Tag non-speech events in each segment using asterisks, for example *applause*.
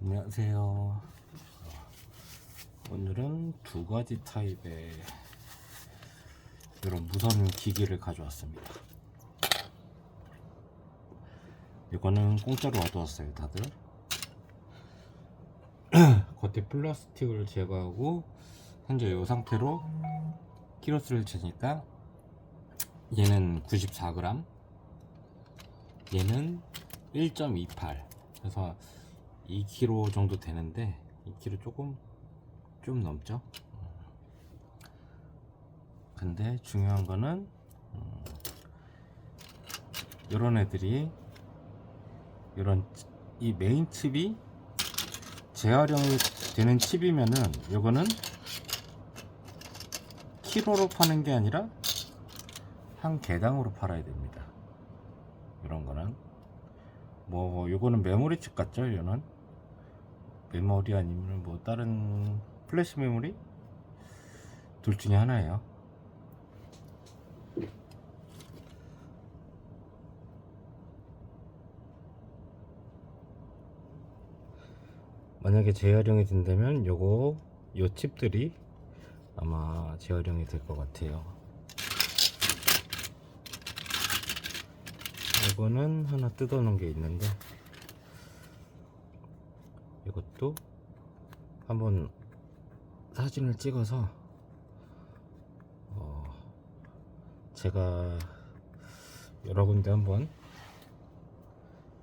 안녕하세요. 오늘은 두 가지 타입의 이런 무선 기기를 가져왔습니다. 이거는 공짜로 얻어왔어요, 다들. *clears throat* 겉에 플라스틱을 제거하고 현재 이 상태로 키로수를 재니까 얘는 94g, 얘는 1.28. 그래서 2kg 정도 되는데 2kg 조금 좀 넘죠. 근데 중요한 거는 음, 이런 애들이 이런 이 메인 칩이 재활용이 되는 칩이면은 요거는 키로로 파는 게 아니라 한 개당으로 팔아야 됩니다. 이런 거는 뭐 요거는 메모리 칩 같죠? 이거는 메모리 아니면 뭐 다른 플래시 메모리 둘 중에 하나예요. 만약에 재활용이 된다면 요거 요 칩들이 아마 재활용이 될 것 같아요. 이거는 하나 뜯어 놓은 게 있는데 이것도 한번 사진을 찍어서 어 제가 여러 군데 한번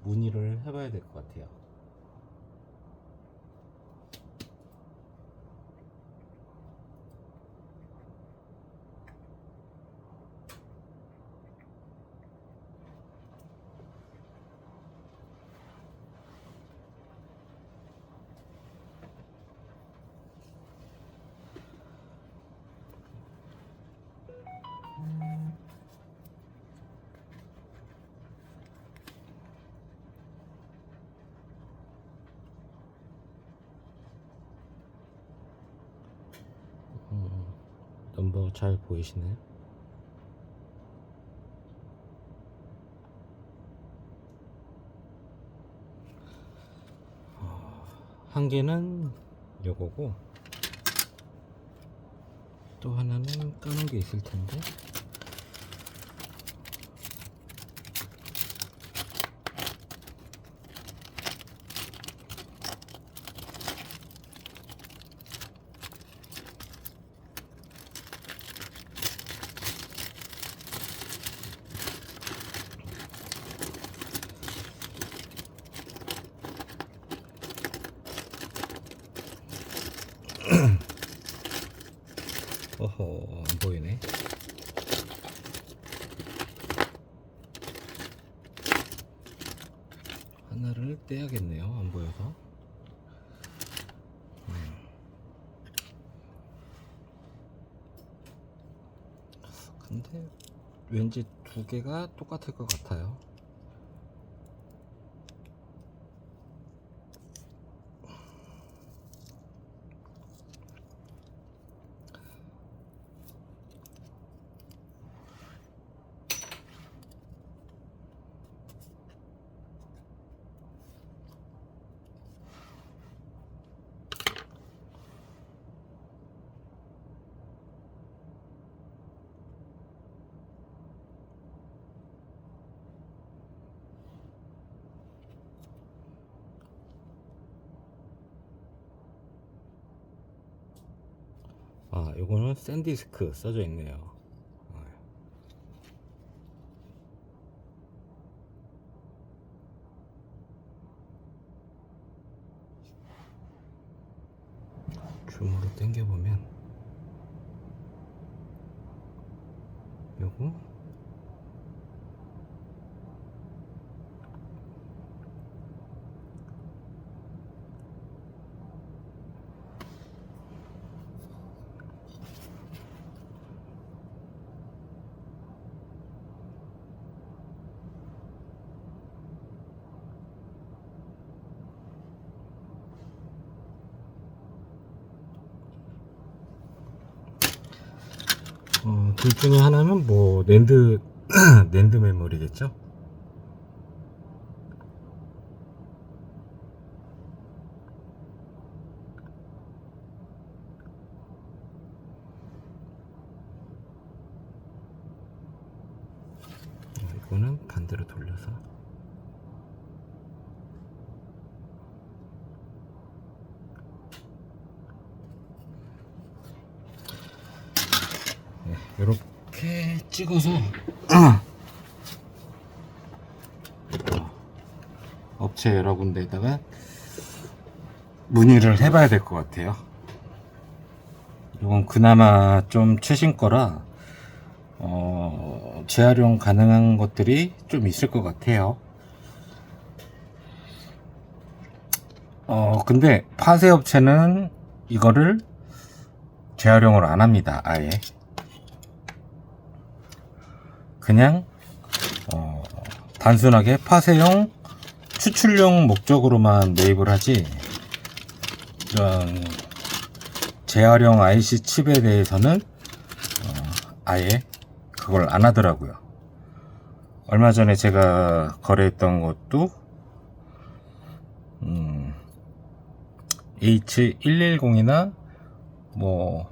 문의를 해봐야 될 것 같아요. 음, 넘버 잘 보이시나요? 어, 한 개는 요거고 또 하나는 까놓은 게 있을 텐데 허 안 보이네. 하나를 떼야겠네요 안 보여서. 음. 근데 왠지 두 개가 똑같을 것 같아요 아 요거는 샌디스크 써져 있네요 아. 줌으로 당겨보면 요거 둘 중에 하나는 뭐 랜드 *clears throat* 랜드 메모리겠죠. 어, 이거는 반대로 돌려서 이렇게 찍어서 업체 여러 군데에다가 문의를 해봐야 될 것 같아요. 이건 그나마 좀 최신 거라 어, 재활용 가능한 것들이 좀 있을 것 같아요. 어, 근데 파쇄 업체는 이거를 재활용을 안 합니다. 아예. 그냥 어, 단순하게 파쇄용 추출용 목적으로만 매입을 하지 이런 재활용 IC 칩에 대해서는 어, 아예 그걸 안 하더라고요. 얼마 전에 제가 거래했던 것도 음, H110이나 뭐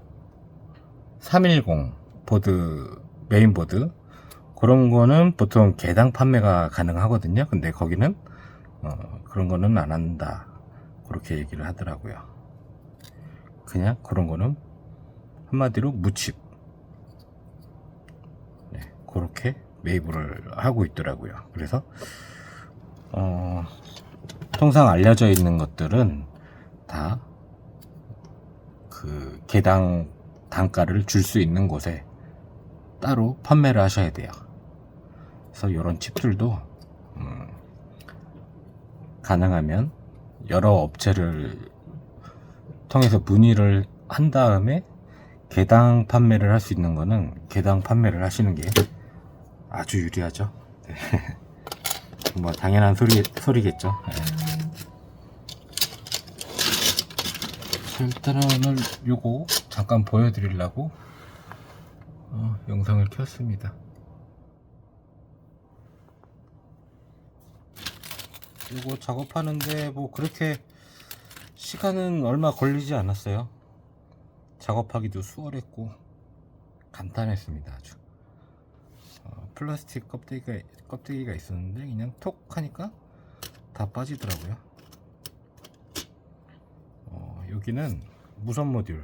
310 보드 메인보드 그런 거는 보통 개당 판매가 가능하거든요. 근데 거기는 어, 그런 거는 안 한다. 그렇게 얘기를 하더라고요. 그냥 그런 거는 한마디로 무칩. 네, 그렇게 매입을 하고 있더라고요. 그래서 어, 통상 알려져 있는 것들은 다 그 개당 단가를 줄 수 있는 곳에 따로 판매를 하셔야 돼요. 그래서 이런 칩들도 음, 가능하면 여러 업체를 통해서 문의를 한 다음에 개당 판매를 할 수 있는 거는 개당 판매를 하시는 게 아주 유리하죠. 네. *laughs* 뭐 당연한 소리 소리겠죠. 네. 자, 일단은 오늘 요거 잠깐 보여드리려고 어, 영상을 켰습니다. 요거 작업하는데 뭐 그렇게 시간은 얼마 걸리지 않았어요. 작업하기도 수월했고 간단했습니다. 아주 어, 플라스틱 껍데기가 껍데기가 있었는데 그냥 톡 하니까 다 빠지더라고요. 어, 여기는 무선 모듈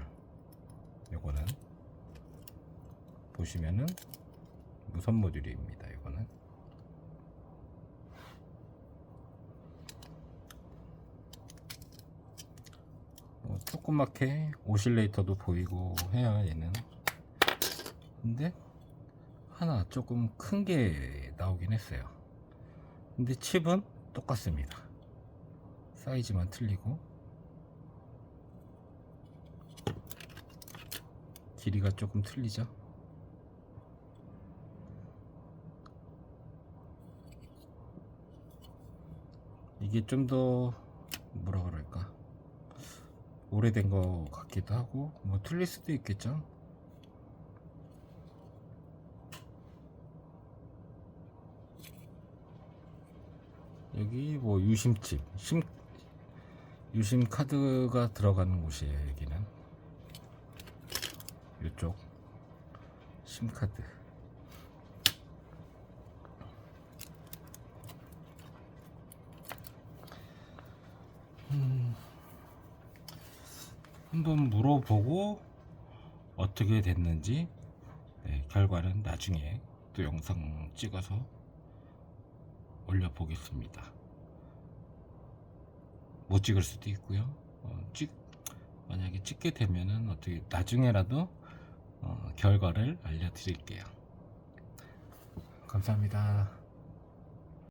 요거는 보시면은 무선 모듈입니다. 이거는 뭐 조그맣게 오실레이터도 보이고 해야 얘는. 근데 하나 조금 큰 게 나오긴 했어요. 근데 칩은 똑같습니다. 사이즈만 틀리고. 길이가 조금 틀리죠? 이게 좀 더 뭐라 그럴까 오래된 거 같기도 하고 뭐 틀릴 수도 있겠죠? 여기 뭐 유심칩 심, 유심 카드가 들어가는 곳이에요 여기는. 이쪽. 심카드 한번 물어보고 어떻게 됐는지 네, 결과는 나중에 또 영상 찍어서 올려보겠습니다. 못 찍을 수도 있고요. 어, 찍 만약에 찍게 되면은 어떻게 나중에라도 어, 결과를 알려드릴게요. 감사합니다.